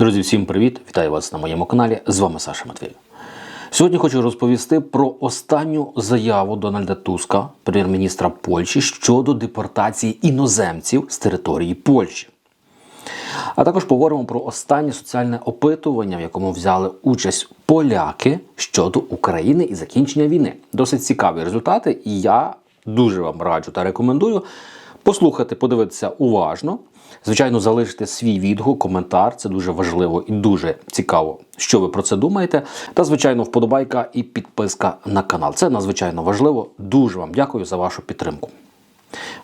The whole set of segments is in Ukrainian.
Друзі, всім привіт! Вітаю вас на моєму каналі. З вами Саша Матвій. Сьогодні хочу розповісти про останню заяву Дональда Туска, прем'єр-міністра Польщі, щодо депортації іноземців з території Польщі. А також поговоримо про останнє соціальне опитування, в якому взяли участь поляки щодо України і закінчення війни. Досить цікаві результати, і я дуже вам раджу та рекомендую послухати, подивитися уважно. Звичайно, залишите свій відгук, коментар. Це дуже важливо і дуже цікаво, що ви про це думаєте. Та, звичайно, вподобайка і підписка на канал. Це надзвичайно важливо. Дуже вам дякую за вашу підтримку.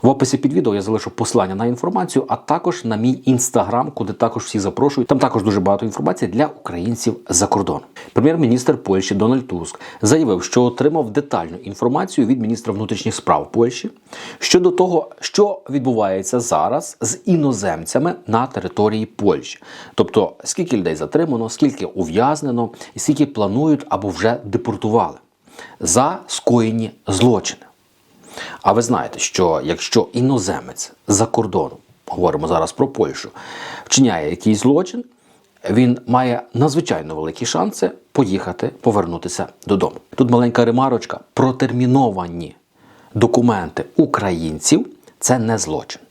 В описі під відео я залишу посилання на інформацію, а також на мій інстаграм, куди також всі запрошую. Там також дуже багато інформації для українців за кордоном. Прем'єр-міністр Польщі Дональд Туск заявив, що отримав детальну інформацію від міністра внутрішніх справ Польщі щодо того, що відбувається зараз з іноземцями на території Польщі, тобто скільки людей затримано, скільки ув'язнено, і скільки планують або вже депортували за скоєні злочини. А ви знаєте, що якщо іноземець за кордоном, говоримо зараз про Польщу, вчиняє якийсь злочин, він має надзвичайно великі шанси поїхати, повернутися додому. Тут маленька ремарочка: протерміновані документи українців це не злочин.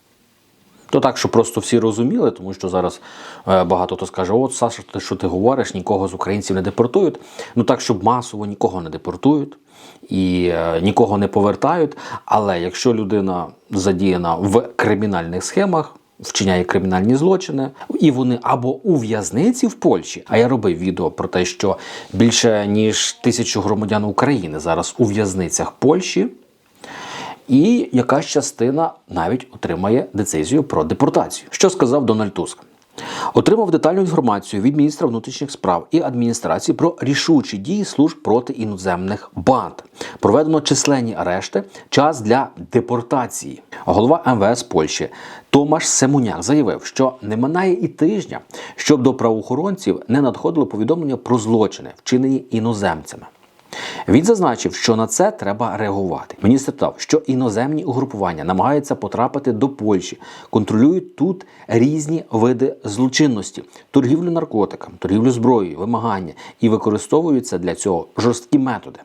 То так, щоб просто всі розуміли, тому що зараз е, багато хто скаже: от Саша, ти що ти говориш, нікого з українців не депортують. Ну так, щоб масово нікого не депортують і е, нікого не повертають. Але якщо людина задіяна в кримінальних схемах, вчиняє кримінальні злочини, і вони або у в'язниці в Польщі, а я робив відео про те, що більше ніж тисячу громадян України зараз у в'язницях Польщі. І якась частина навіть отримає децизію про депортацію. Що сказав Дональд Туск? Отримав детальну інформацію від міністра внутрішніх справ і адміністрації про рішучі дії служб проти іноземних банд. Проведено численні арешти, час для депортації. Голова МВС Польщі Томаш Семуняк заявив, що не минає і тижня, щоб до правоохоронців не надходило повідомлення про злочини, вчинені іноземцями. Він зазначив, що на це треба реагувати. Міністр дав, що іноземні угрупування намагаються потрапити до Польщі, контролюють тут різні види злочинності, торгівлю наркотиками, торгівлю зброєю, вимагання і використовуються для цього жорсткі методи.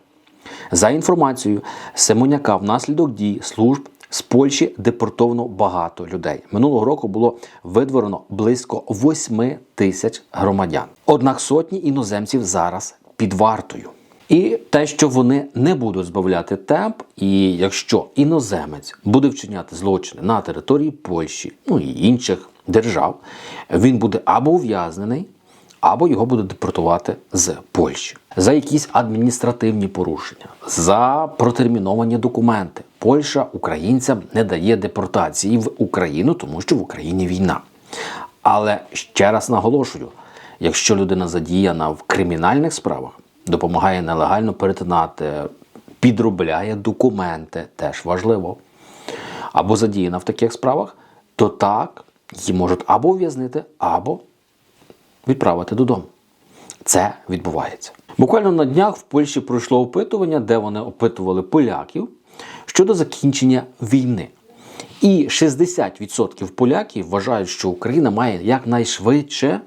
За інформацією Семеняка, внаслідок дій служб з Польщі депортовано багато людей. Минулого року було видворено близько 8 тисяч громадян. Однак сотні іноземців зараз під вартою. І те, що вони не будуть збавляти темп, і якщо іноземець буде вчиняти злочини на території Польщі, ну і інших держав, він буде або ув'язнений, або його будуть депортувати з Польщі за якісь адміністративні порушення, за протерміновані документи. Польща українцям не дає депортації в Україну, тому що в Україні війна. Але ще раз наголошую: якщо людина задіяна в кримінальних справах, допомагає нелегально перетинати, підробляє документи, теж важливо, або задіяна в таких справах, то так її можуть або ув'язнити, або відправити додому. Це відбувається. Буквально на днях в Польщі пройшло опитування, де вони опитували поляків щодо закінчення війни. І 60% поляків вважають, що Україна має якнайшвидше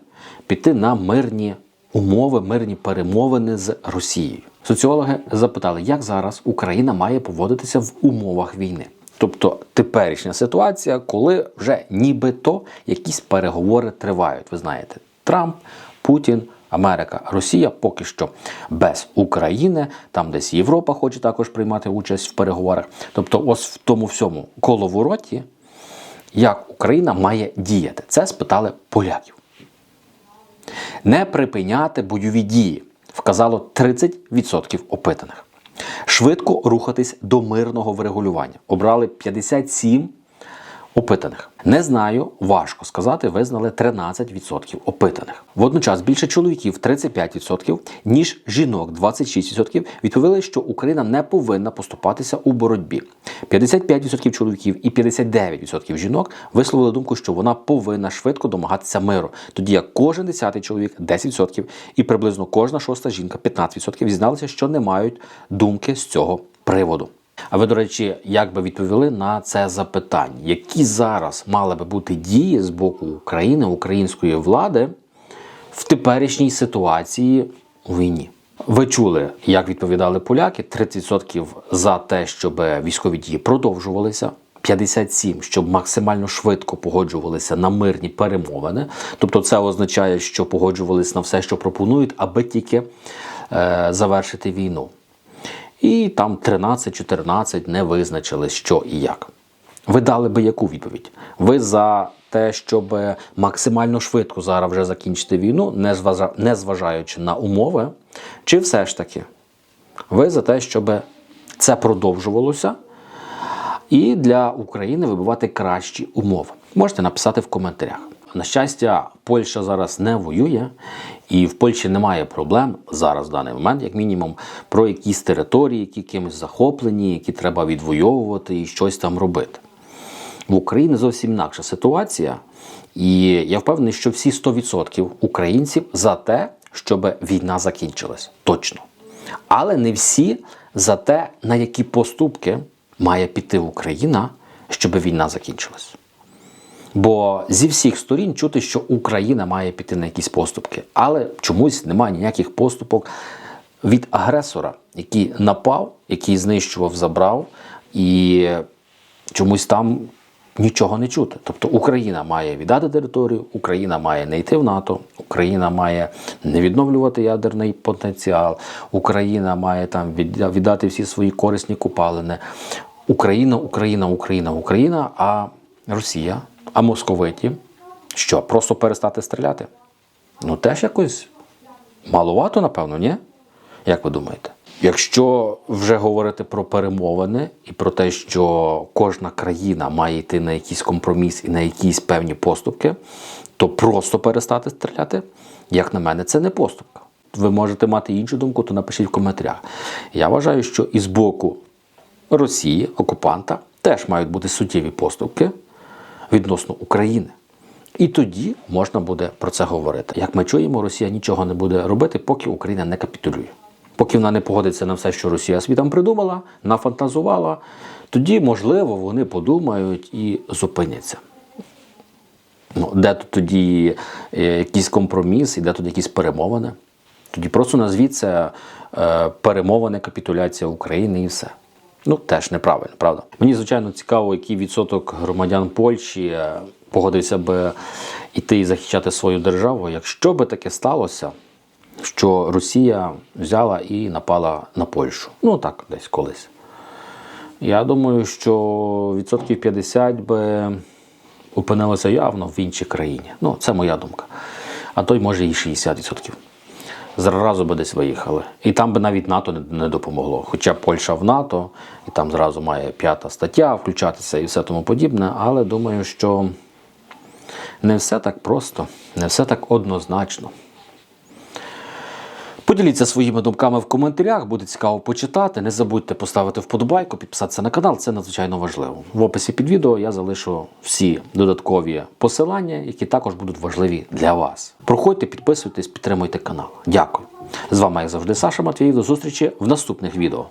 піти на мирні умови, мирні перемовини з Росією. Соціологи запитали, як зараз Україна має поводитися в умовах війни. Тобто теперішня ситуація, коли вже нібито якісь переговори тривають. Ви знаєте, Трамп, Путін, Америка, Росія поки що без України, там десь Європа хоче також приймати участь в переговорах. Тобто, ось в тому всьому коловороті, як Україна має діяти. Це спитали поляків. Не припиняти бойові дії, вказало 30% опитаних. Швидко рухатись до мирного врегулювання. Обрали 57 опитаних. Не знаю, важко сказати, визнали 13% опитаних. Водночас більше чоловіків 35%, ніж жінок 26% відповіли, що Україна не повинна поступатися у боротьбі. 55% чоловіків і 59% жінок висловили думку, що вона повинна швидко домагатися миру. Тоді як кожен десятий чоловік 10% і приблизно кожна шоста жінка 15% зізналися, що не мають думки з цього приводу. А ви, до речі, як би відповіли на це запитання? Які зараз мали би бути дії з боку України, української влади в теперішній ситуації у війні. Ви чули, як відповідали поляки: 30% за те, щоб військові дії продовжувалися. 57, щоб максимально швидко погоджувалися на мирні перемовини. Тобто, це означає, що погоджувалися на все, що пропонують, аби тільки е, завершити війну. І там 13-14 не визначили, що і як. Ви дали би яку відповідь? Ви за те, щоб максимально швидко зараз вже закінчити війну, не зважаючи на умови, чи все ж таки ви за те, щоб це продовжувалося, і для України вибивати кращі умови. Можете написати в коментарях. На щастя, Польща зараз не воює, і в Польщі немає проблем зараз в даний момент, як мінімум, про якісь території, які кимось захоплені, які треба відвоювати і щось там робити. В Україні зовсім інакша ситуація, і я впевнений, що всі 100% українців за те, щоб війна закінчилась. Точно. Але не всі за те, на які поступки має піти Україна, щоб війна закінчилась. Бо зі всіх сторін чути, що Україна має піти на якісь поступки, але чомусь немає ніяких поступок від агресора, який напав, який знищував, забрав, і чомусь там нічого не чути. Тобто Україна має віддати територію, Україна має не йти в НАТО, Україна має не відновлювати ядерний потенціал, Україна має там віддати всі свої корисні купалини. Україна, Україна, Україна, Україна, а Росія, а московиті. Що, просто перестати стріляти? Ну теж якось маловато, напевно, ні? Як ви думаєте? Якщо вже говорити про перемовини і про те, що кожна країна має йти на якийсь компроміс і на якісь певні поступки, то просто перестати стріляти, як на мене, це не поступка. Ви можете мати іншу думку, то напишіть в коментарях. Я вважаю, що і з боку Росії, окупанта, теж мають бути суттєві поступки відносно України. І тоді можна буде про це говорити. Як ми чуємо, Росія нічого не буде робити, поки Україна не капітулює. Поки вона не погодиться на все, що Росія собі там придумала, нафантазувала, тоді, можливо, вони подумають і зупиняться. Ну, де тут тоді е, якийсь компроміс, і де тут якісь перемовини? Тоді просто назвіть це е, перемовини, капітуляція України і все. Ну, теж неправильно, правда? Мені, звичайно, цікаво, який відсоток громадян Польщі е, погодився би йти і захищати свою державу, якщо би таке сталося, що Росія взяла і напала на Польщу. Ну так, десь колись. Я думаю, що відсотків 50 би опинилося явно в іншій країні. Ну, це моя думка. А то й може і 60%. Зразу би десь виїхали. І там би навіть НАТО не, допомогло. Хоча Польща в НАТО, і там зразу має п'ята стаття включатися і все тому подібне. Але думаю, що не все так просто, не все так однозначно. Поділіться своїми думками в коментарях, буде цікаво почитати. Не забудьте поставити вподобайку, підписатися на канал, це надзвичайно важливо. В описі під відео я залишу всі додаткові посилання, які також будуть важливі для вас. Проходьте, підписуйтесь, підтримуйте канал. Дякую. З вами, як завжди, Саша Матвіїв. До зустрічі в наступних відео.